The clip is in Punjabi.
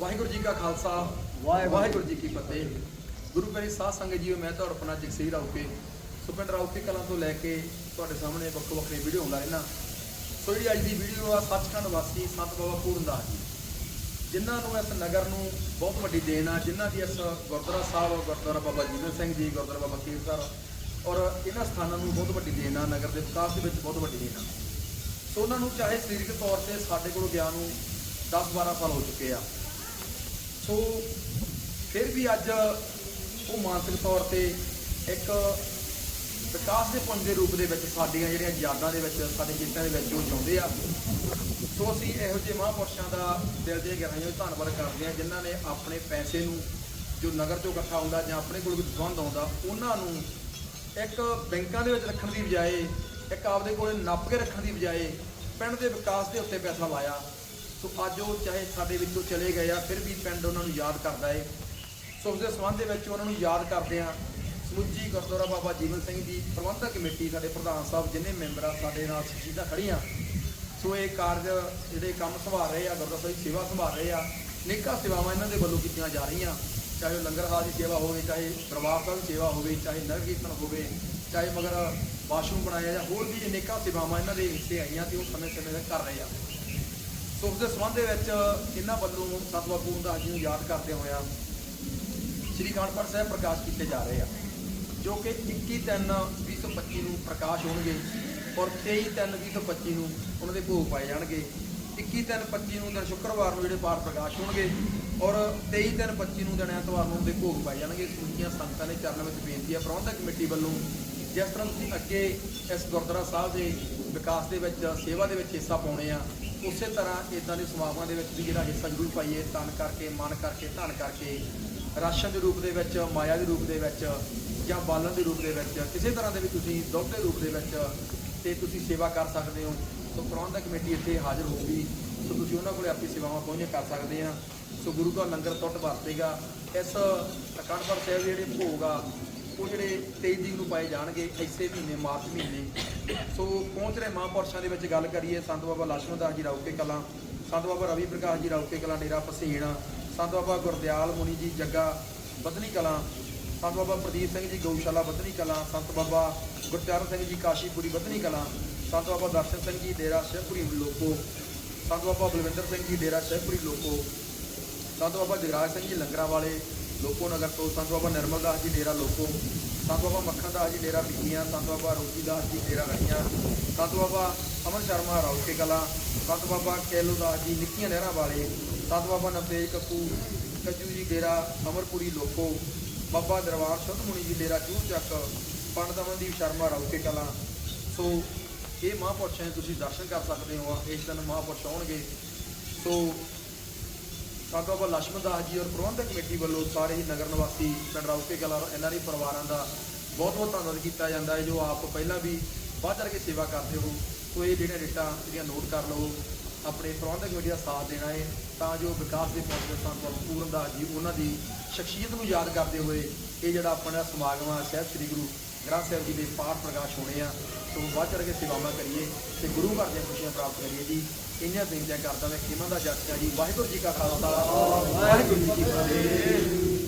ਵਾਹਿਗੁਰੂ ਜੀ ਕਾ ਖਾਲਸਾ ਵਾਹਿਗੁਰੂ। ਜੀ ਕੀ ਫਤਿਹ। ਗੁਰੂ ਪਿਆਰੀ ਸਾਧ ਸੰਗਤ ਜੀਓ ਮੈਂ ਤੁਹਾਡਾ ਆਪਣਾ ਜਗਸੀਰ ਰਾਉਕੇ ਸੁਪਿੰਦਰ ਰਾਉਕੇ ਕਲਾਂ ਤੋਂ ਲੈ ਕੇ ਤੁਹਾਡੇ ਸਾਹਮਣੇ ਵੱਖੋ ਵੱਖਰੇ ਵੀਡੀਓ ਲਾ ਰਹਿਣਾ ਸੋ ਜਿਹੜੀ ਅੱਜ ਦੀ ਵੀਡੀਓ ਆ ਸੱਚਖੰਡ ਵਾਸੀ ਸੰਤ ਬਾਬਾ ਪੂਰਨਦਾਸ ਜੀ। ਜਿਨ੍ਹਾਂ ਨੂੰ ਇਸ ਨਗਰ ਨੂੰ ਬਹੁਤ ਵੱਡੀ ਦੇਣ ਆ ਜਿਨ੍ਹਾਂ ਦੀ ਇਸ ਗੁਰਦੁਆਰਾ ਸਾਹਿਬ ਗੁਰਦੁਆਰਾ ਬਾਬਾ ਜੀਵਨ ਸਿੰਘ ਜੀ ਗੁਰਦੁਆਰਾ ਬਾਬਾ ਕੀਰਤਰ ਔਰ ਇਹਨਾਂ ਸਥਾਨਾਂ ਨੂੰ ਬਹੁਤ ਵੱਡੀ ਦੇਣ ਆ ਨਗਰ ਦੇ ਵਿਕਾਸ ਦੇ ਵਿੱਚ ਬਹੁਤ ਵੱਡੀ ਦੇਣ ਆ। ਸੋ ਉਹਨਾਂ ਨੂੰ ਚਾਹੇ ਸਰੀਰਕ ਤੌਰ ਤੇ ਸਾਡੇ ਕੋਲ ਗਿਆ ਨੂੰ 10 12 ਸਾਲ ਹੋ ਚੁੱਕੇ ਆ। ਸੋ ਫਿਰ ਵੀ ਅੱਜ ਉਹ ਮਾਨਸਿਕ ਤੌਰ ਤੇ ਇੱਕ ਵਿਕਾਸ ਦੇ ਪੁੰਜ ਦੇ ਰੂਪ ਦੇ ਵਿੱਚ ਸਾਡੀਆਂ ਜਿਹੜੀਆਂ ਯਾਦਾਂ ਦੇ ਵਿੱਚ, ਸਾਡੇ ਗੀਤਾਂ ਦੇ ਵਿੱਚ ਉਹ ਜਿਉਂਦੇ ਆ। ਸੋ ਅਸੀਂ ਇਹੋ ਜਿਹੇ ਮਹਾਂਪੁਰਸ਼ਾਂ ਦਾ ਦਿਲ ਦੇ ਗਹਿਰਾਈਆਂ ਧੰਨਵਾਦ ਕਰਦੇ ਹਾਂ, ਜਿਨ੍ਹਾਂ ਨੇ ਆਪਣੇ ਪੈਸੇ ਨੂੰ ਜੋ ਨਗਰ ਚੋਂ ਇਕੱਠਾ ਹੁੰਦਾ ਜਾਂ ਆਪਣੇ ਕੋਲ ਕੋਈ ਦਸਵੰਧ ਆਉਂਦਾ, ਉਹਨਾਂ ਨੂੰ ਇੱਕ ਬੈਂਕਾਂ ਦੇ ਵਿੱਚ ਰੱਖਣ ਦੀ ਬਜਾਏ, ਇੱਕ ਆਪਦੇ ਕੋਲੇ ਨੱਪ ਕੇ ਰੱਖਣ ਦੀ ਬਜਾਏ ਪਿੰਡ ਦੇ ਵਿਕਾਸ ਦੇ ਉੱਤੇ ਪੈਸਾ ਲਾਇਆ। ਸੋ ਅੱਜ ਉਹ ਚਾਹੇ ਸਾਡੇ ਵਿੱਚੋਂ ਚਲੇ ਗਏ ਆ, ਫਿਰ ਵੀ ਪਿੰਡ ਉਹਨਾਂ ਨੂੰ ਯਾਦ ਕਰਦਾ ਏ। ਸੋ ਉਸ ਦੇ ਸੰਬੰਧ ਦੇ ਵਿੱਚ ਉਹਨਾਂ ਨੂੰ ਯਾਦ ਕਰਦੇ ਆ ਸਮੁੱਚੀ ਗੁਰਦੁਆਰਾ ਬਾਬਾ ਜੀਵਨ ਸਿੰਘ ਜੀ ਪ੍ਰਬੰਧਕ ਕਮੇਟੀ ਸਾਡੇ ਪ੍ਰਧਾਨ ਸਾਹਿਬ, ਜਿੰਨੇ ਮੈਂਬਰ ਆ ਸਾਡੇ ਨਾਲ ਸ਼ਹੀਦਾਂ ਖੜੀਆਂ ਸੋ ਇਹ ਕਾਰਜ ਜਿਹੜੇ ਕੰਮ ਸੰਭਾਲ ਰਹੇ ਆ, ਗੁਰਦੁਆਰਾ ਸਾਹਿਬ ਸੇਵਾ ਸੰਭਾਲ ਰਹੇ ਆ, ਨੇਕਾਂ ਸੇਵਾਵਾਂ ਇਹਨਾਂ ਦੇ ਵੱਲੋਂ ਕੀਤੀਆਂ ਜਾ ਰਹੀਆਂ। ਚਾਹੇ ਉਹ ਲੰਗਰ ਹਾਲ ਦੀ ਸੇਵਾ ਹੋਵੇ, ਚਾਹੇ ਦਰਬਾਰ ਸਾਹਿਬ ਦੀ ਸੇਵਾ ਹੋਵੇ, ਚਾਹੇ ਨਗਰ ਕੀਰਤਨ ਹੋਵੇ, ਚਾਹੇ ਮਗਰ ਵਾਸ਼ਰੂਮ ਬਣਾਇਆ ਜਾਂ ਹੋਰ ਵੀ ਅਨੇਕਾਂ ਸੇਵਾਵਾਂ ਇਹਨਾਂ ਦੇ ਹਿੱਸੇ ਆਈਆਂ ਤੇ ਉਹ ਸਮੇਂ ਸਮੇਂ ਤੇ ਕਰ ਰਹੇ ਆ। ਸੋ ਉਸ ਦੇ ਸੰਬੰਧ ਦੇ ਵਿੱਚ ਇਹਨਾਂ ਵੱਲੋਂ ਸਤਿ ਬਾਪੂ ਦਾ ਜੀ ਨੂੰ ਯਾਦ ਕਰਦੇ ਹੋਇਆ ਸ੍ਰੀ ਕਾਨਪੁਰ ਸਾਹਿਬ ਪ੍ਰਕਾਸ਼ ਕੀਤੇ ਜਾ ਰਹੇ ਆ, ਜੋ ਕਿ 21 ਤਿੰਨ 2025 ਨੂੰ ਪ੍ਰਕਾਸ਼ ਹੋਣਗੇ ਔਰ 23 ਤਿੰਨ 2025 ਨੂੰ ਉਹਨਾਂ ਦੇ ਭੋਗ ਪਾਏ ਜਾਣਗੇ। 21 ਤਿੰਨ 25 ਨੂੰ ਦਿਨ ਸ਼ੁੱਕਰਵਾਰ ਨੂੰ ਜਿਹੜੇ ਪਾਠ ਪ੍ਰਕਾਸ਼ ਹੋਣਗੇ ਔਰ 23 ਤਿੰਨ 25 ਨੂੰ ਦਿਨ ਐਤਵਾਰ ਨੂੰ ਉਹਦੇ ਭੋਗ ਪਾਏ ਜਾਣਗੇ। ਸੁਣੀਆਂ ਸੰਗਤਾਂ ਦੇ ਚਰਨਾਂ ਵਿੱਚ ਬੇਨਤੀ ਹੈ ਪ੍ਰਬੰਧਕ ਕਮੇਟੀ ਵੱਲੋਂ ਜਿਸ ਤਰ੍ਹਾਂ ਤੁਸੀਂ ਅੱਗੇ ਇਸ ਗੁਰਦੁਆਰਾ ਸਾਹਿਬ ਦੇ ਵਿਕਾਸ ਦੇ ਵਿੱਚ, ਸੇਵਾ ਦੇ ਵਿੱਚ ਹਿੱਸਾ ਪਾਉਣੇ ਆ ਉਸੇ ਤਰ੍ਹਾਂ ਇਦਾਂ ਦੇ ਸਮਾਗਮਾਂ ਦੇ ਵਿੱਚ ਵੀ ਜਿਹੜਾ ਹਿੱਸਾ ਜ਼ਰੂਰ ਪਾਈਏ ਤਨ ਕਰਕੇ, ਮਨ ਕਰਕੇ, ਧਨ ਕਰਕੇ, ਰਾਸ਼ਨ ਦੇ ਰੂਪ ਦੇ ਵਿੱਚ, ਮਾਇਆ ਦੇ ਰੂਪ ਦੇ ਵਿੱਚ ਜਾਂ ਬਾਲਣ ਦੇ ਰੂਪ ਦੇ ਵਿੱਚ, ਕਿਸੇ ਤਰ੍ਹਾਂ ਦੇ ਵੀ ਤੁਸੀਂ ਦੁੱਧ ਦੇ ਰੂਪ ਦੇ ਵਿੱਚ ਤੇ ਤੁਸੀਂ ਸੇਵਾ ਕਰ ਸਕਦੇ ਹੋ। ਸੋ ਪ੍ਰਬੰਧਕ ਕਮੇਟੀ ਇੱਥੇ ਹਾਜ਼ਰ ਹੋਊਗੀ। ਸੋ ਤੁਸੀਂ ਉਹਨਾਂ ਕੋਲੇ ਆਪਣੀ ਸੇਵਾਵਾਂ ਪਹੁੰਚੇ ਕਰ ਸਕਦੇ ਆ। ਸੋ ਗੁਰੂ ਦਾ ਲੰਗਰ ਟੁੱਟ ਵਰਤੇਗਾ। ਇਸ ਅਖੰਡ ਪਾਠ ਸਾਹਿਬ ਦੇ ਜਿਹੜੇ ਭੋਗ ਆ ਉਹ ਜਿਹੜੇ 23 ਤਰੀਕ ਨੂੰ ਪਾਏ ਜਾਣਗੇ, ਇਸੇ ਮਹੀਨੇ, ਮਾਰਚ ਮਹੀਨੇ। ਸੋ ਪਹੁੰਚ ਰਹੇ ਮਹਾਂਪੁਰਸ਼ਾਂ ਦੇ ਵਿੱਚ ਗੱਲ ਕਰੀਏ, ਸੰਤ ਬਾਬਾ ਲక్ష్ਮਣ ਦਾਸ ਜੀ ਰਾਉਕੇ ਕਲਾਂ, ਸੰਤ ਬਾਬਾ ਰਵੀ ਪ੍ਰਕਾਸ਼ ਜੀ ਰਾਉਕੇ ਕਲਾਂ, ਡੇਰਾ ਪਸੇਣ, ਸੰਤ ਬਾਬਾ ਗੁਰਦਿਆਲ ਮੁਨੀ ਜੀ ਜੱਗਾ ਬਦਨੀ ਕਲਾਂ, ਸੰਤ ਬਾਬਾ ਪ੍ਰਦੀਪ ਸਿੰਘ ਜੀ ਗਊਸ਼ਾਲਾ ਬਦਨੀ ਕਲਾਂ, ਸੰਤ ਬਾਬਾ ਗੁਰਚਰਨ ਸਿੰਘ ਜੀ ਕਾਸ਼ੀਪੁਰੀ ਬਦਨੀ ਕਲਾਂ, ਸੰਤ ਬਾਬਾ ਦਰਸ਼ਨ ਸਿੰਘ ਜੀ ਡੇਰਾ ਸ਼ਹਿਪੁਰੀ ਲੋਕੋ, ਸੰਤ ਬਾਬਾ ਬਲਵਿੰਦਰ ਸਿੰਘ ਜੀ ਡੇਰਾ ਸ਼ਹਿਪੁਰੀ ਲੋਕੋ, ਸੰਤ ਬਾਬਾ ਜਗਰਾਜ ਸਿੰਘ ਜੀ ਲੰਗਰਾਂ ਵਾਲੇ ਲੋਕੋ ਨਗਰ ਤੋਂ ਸੰਤ ਬਾਬਾ ਨਿਰਮਲ ਦਾਸ ਜੀ ਡੇਰਾ ਲੋਕੋ ਸੰਤ ਬਾਬਾ ਮੱਖਣ ਦਾਸ ਜੀ ਡੇਰਾ ਬਿੱਕੀਆਂ ਸੰਤ ਬਾਬਾ ਰੋਜੀ ਦਾਸ ਜੀ ਡੇਰਾ ਰਹੀਆਂ ਸੰਤ ਬਾਬਾ ਅਮਨ ਸ਼ਰਮਾ ਰੌਕੇ ਕਲਾ ਸੰਤ ਬਾਬਾ ਕੈਲੋ ਦਾਸ ਜੀ ਨਿੱਕੀਆਂ ਨਹਿਰਾਂ ਵਾਲੇ ਸੰਤ ਬਾਬਾ ਨਵਤੇਜ ਕੱਪੂ, ਕੱਜੂ ਜੀ ਡੇਰਾ ਅਮਰਪੁਰੀ ਲੋਕੋ, ਬਾਬਾ ਦਰਬਾਰ ਸ਼ੁੱਧ ਮੁਨੀ ਜੀ ਡੇਰਾ ਚੂਹ ਚੱਕ, ਪੰਡਤ ਅਮਨਦੀਪ ਸ਼ਰਮਾ ਰੌਕੇ ਕਲਾ। ਸੋ ਇਹ ਮਹਾਂਪੁਰਸ਼ਾਂ ਦੇ ਤੁਸੀਂ ਦਰਸ਼ਨ ਕਰ ਸਕਦੇ ਹੋ, ਇਸ ਦਿਨ ਮਹਾਂਪੁਰਸ਼ ਆਉਣਗੇ। ਸੋ ਕਾਕਾ ਬਾਬਾ ਲక్ష్ਮਣ ਦਾਸ ਜੀ ਔਰ ਪ੍ਰਬੰਧਕ ਕਮੇਟੀ ਵੱਲੋਂ ਸਾਰੇ ਹੀ ਨਗਰ ਨਿਵਾਸੀ ਪਿੰਡ ਰੌਕੇ ਕਲਾ ਇਹਨਾਂ ਦੇ ਪਰਿਵਾਰਾਂ ਦਾ ਬਹੁਤ ਬਹੁਤ ਧੰਨਵਾਦ ਕੀਤਾ ਜਾਂਦਾ ਹੈ, ਜੋ ਆਪ ਪਹਿਲਾਂ ਵੀ ਵੱਧ ਚੜ ਕੇ ਸੇਵਾ ਕਰਦੇ ਹੋ। ਸੋ ਇਹ ਜਿਹੜੀਆਂ ਡੇਟਾਂ ਜਿਹੜੀਆਂ ਨੋਟ ਕਰ ਲਓ, ਆਪਣੇ ਪ੍ਰਬੰਧਕ ਕਮੇਟੀ ਦਾ ਸਾਥ ਦੇਣਾ ਹੈ, ਤਾਂ ਜੋ ਵਿਕਾਸ ਦੇ ਪੌਦੇ ਸੰਤ ਬਾਬਾ ਪੂਰਨ ਦਾਸ ਜੀ, ਉਹਨਾਂ ਦੀ ਸ਼ਖਸੀਅਤ ਨੂੰ ਯਾਦ ਕਰਦੇ ਹੋਏ ਇਹ ਜਿਹੜਾ ਆਪਣਾ ਸਮਾਗਮ ਆ ਸਹਿਬ ਸ੍ਰੀ ਗੁਰੂ ਗ੍ਰੰਥ ਸਾਹਿਬ ਜੀ ਦੇ ਪਾਠ ਪ੍ਰਕਾਸ਼ ਹੋਣੇ ਆ, ਸੋ ਵੱਧ ਚੜ ਕੇ ਸੇਵਾਵਾਂ ਕਰੀਏ ਤੇ ਗੁਰੂ ਘਰ ਦੀਆਂ ਖੁਸ਼ੀਆਂ ਪ੍ਰਾਪਤ ਕਰੀਏ ਜੀ। ਇੰਨੀਆਂ ਬੇਨਤੀਆਂ ਕਰਦਾ ਮੈਂ ਕਿਮਾਂ ਦਾ ਜੱਜ ਜੀ? ਵਾਹਿਗੁਰੂ ਜੀ ਕਾ ਖਾਲਸਾ, ਵਾਹਿਗੁਰੂ ਜੀ ਕੀ ਫਤਿਹ।